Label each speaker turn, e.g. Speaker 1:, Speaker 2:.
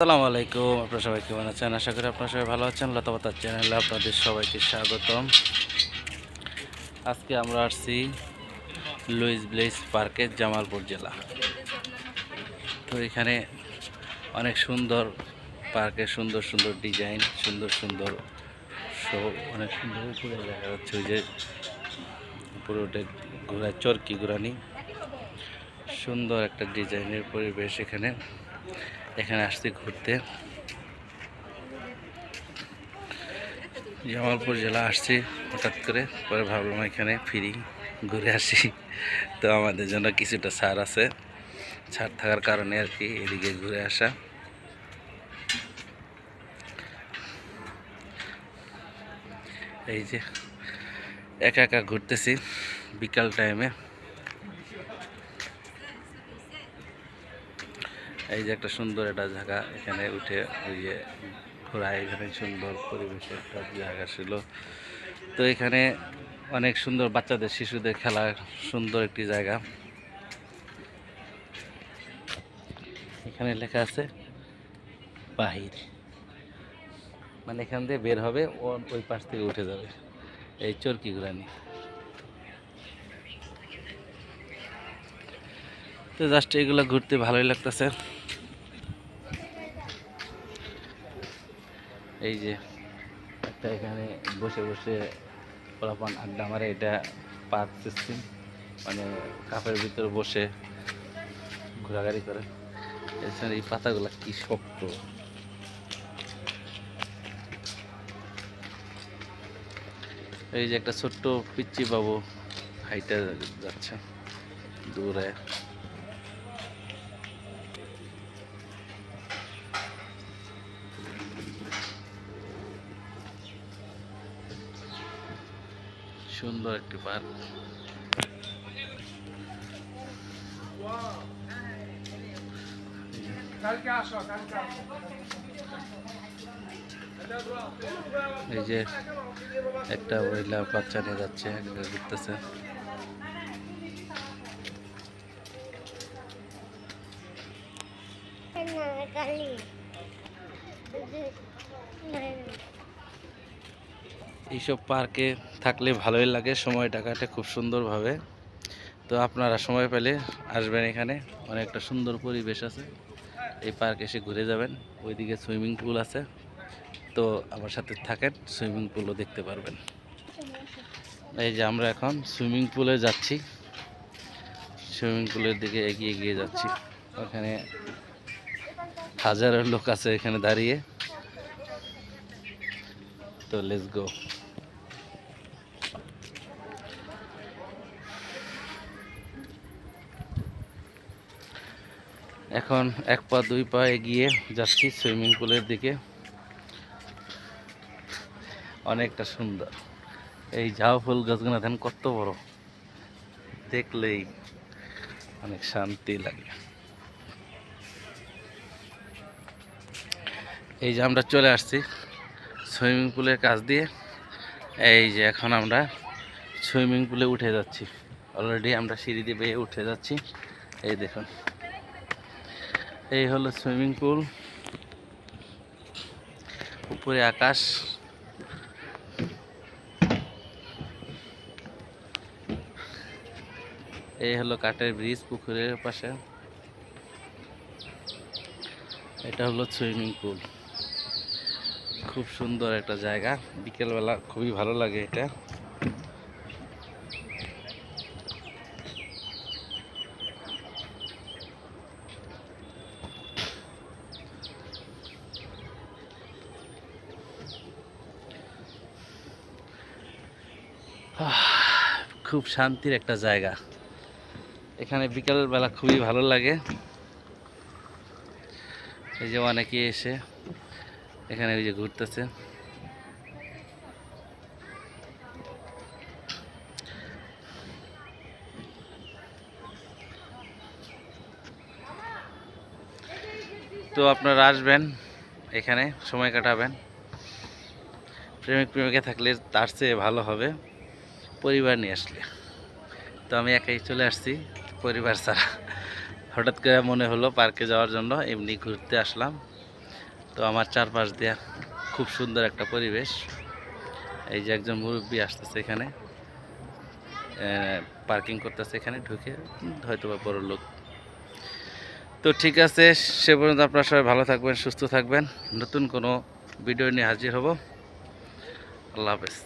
Speaker 1: আসসালামু আলাইকুম, আপনারা সবাই কেমন আছেন? আশা করি আপনারা সবাই ভালো আছেন। লতাপাতার চ্যানেলে আপনাদের সবাইকে স্বাগতম। আজকে আমরা আসছি লুইস ব্লেস পার্কে জামালপুর জেলা। তো এখানে অনেক সুন্দর পার্কে সুন্দর সুন্দর ডিজাইন, সুন্দর সুন্দর শো, অনেক সুন্দর উপরে দেখা যাচ্ছে ওই যে পুরোটা ঘোরা চরকি ঘোরানি সুন্দর একটা ডিজাইনের পরিবেশ এখানে। এখানে আসছি ঘুরতে। জামালপুর জেলা আসছি হঠাৎ করে, পরে ভাবলাম এখানে ফিরি, ঘুরে আসি। তো আমাদের জন্য কিছুটা ছাড় আছে। ছাড় থাকার কারণে আর কি এদিকে ঘুরে আসা। এই যে, একা একা ঘুরতেছি বিকাল টাইমে এই যে একটা সুন্দর একটা জায়গা এখানে উঠে ওই যে ঘোরায় এখানে সুন্দর পরিবেশের একটা জায়গা ছিল। তো এখানে অনেক সুন্দর বাচ্চাদের, শিশুদের খেলার সুন্দর একটি জায়গা। এখানে লেখা আছে, বাহির। মানে এখান দিয়ে বের হবে ওই পাশ থেকে উঠে যাবে। এই চরকি ঘুরানি। তো জাস্ট এগুলো ঘুরতে ভালোই লাগতেছে। এই যে একটা এখানে বসে বসে পোলাপান আড্ডা মারে, এটা পার্ক সিস্টেম মানে কাপের ভিতরে বসে ঘোরাঘুরি করে। এছাড়া এই পাতাগুলো কি শক্ত। এই যে একটা ছোট্ট পিচ্চি বাবু হাইটা যাচ্ছে দূরে সুন্দর একটি পার্ক। এই যে একটা মহিলা বাচ্চা নিয়ে যাচ্ছে ঘুরতেছে। এইসব পার্কে থাকলে ভালোই লাগে, সময়টা কাটে খুব সুন্দরভাবে। তো আপনারা সময় পেলে আসবেন এখানে, অনেকটা সুন্দর পরিবেশ আছে। এই পার্ক এসে ঘুরে যাবেন, ওইদিকে সুইমিং পুল আছে। তো আমার সাথে থাকেন, সুইমিং পুলও দেখতে পারবেন। এই যে আমরা এখন সুইমিং পুলে যাচ্ছি। সুইমিং পুলের দিকে এগিয়ে এগিয়ে যাচ্ছি। ওখানে হাজারো লোক আছে এখানে দাঁড়িয়ে। তো লেটস গো এখন এক পা, দুই পা এগিয়ে যাচ্ছি সুইমিং পুলের দিকে। অনেকটা সুন্দর। এই ঝাউ ফুল গাছগুলো দেখেন কত বড়। দেখলেই অনেক শান্তি লাগে। এই যে আমরা চলে আসছি সুইমিং পুলের কাছ দিয়ে। এই যে এখন আমরা সুইমিং পুলে উঠে যাচ্ছি। অলরেডি আমরা সিঁড়ি দিয়ে উঠে যাচ্ছি। এই দেখুন। এই হলো সুইমিং পুল। উপরে আকাশ। এই হলো কাঠের ব্রিজ পুকুরের পাশে। এটা হলো সুইমিং পুল। খুব সুন্দর একটা জায়গা। বিকেলবেলা খুবই ভালো লাগে এটা। খুব শান্তির একটা জায়গা। এখানে বিকালবেলা খুবই ভালো লাগে। এই যে অনেকে এসে এখানে ওই যে ঘুরতেছে। তো আপনারা আসবেন এখানে, সময় কাটাবেন। প্রেমিক প্রেমিকা থাকলে তার চেয়ে ভালো হবে। পরিবার নিয়ে আসলে। তো আমি একাই চলে আসছি পরিবার ছাড়া। হঠাৎ করে মনে হলো পার্কে যাওয়ার জন্য, এমনি ঘুরতে আসলাম। তো আমার চারপাশ দিয়া খুব সুন্দর একটা পরিবেশ। এই যে একজন মুরব্বী আসতেছে এখানে। পার্কিং করতেছে এখানে, ঢুকে হয়তো বা বড় লোক। তো ঠিক আছে, সে পর্যন্ত আপনারা সবাই ভালো থাকবেন, সুস্থ থাকবেন। নতুন কোনো ভিডিও নিয়ে হাজির হব। আল্লাহ হাফেজ।